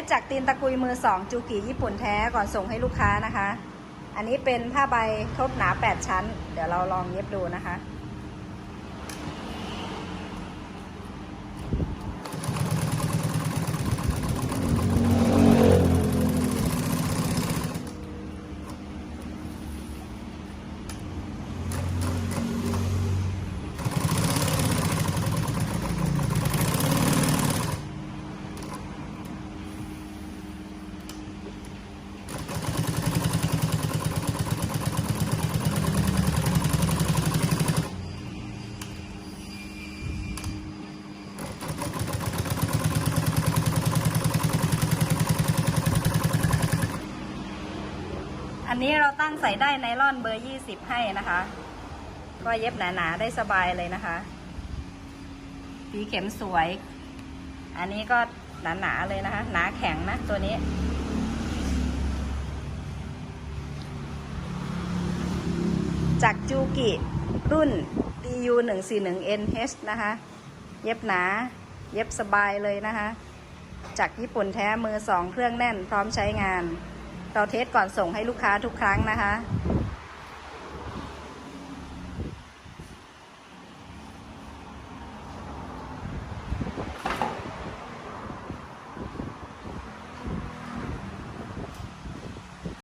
สจากตีนตะกุยมือสองจูกิญี่ปุ่นแท้ก่อนส่งให้ลูกค้านะคะ อันนี้เป็นผ้าใบทบหนา 8 ชั้น เดี๋ยวเราลองเย็บดูนะคะ อันนี้เราตั้งใส่ได้ไนล่อนเบอร์20ให้นะคะ ก็เย็บหนาๆได้สบายเลยนะคะสีเข็มสวย อันนี้ก็หนาๆเลยนะคะ หนาแข็งนะตัวนี้จากจูกิรุ่น DU 1 4 1 NH นะคะ เย็บหนา เย็บสบายเลยนะคะ จากญี่ปุ่นแท้มือสองเครื่องแน่นพร้อมใช้งาน เราเทสก่อนส่งให้ลูกค้าทุกครั้งนะคะ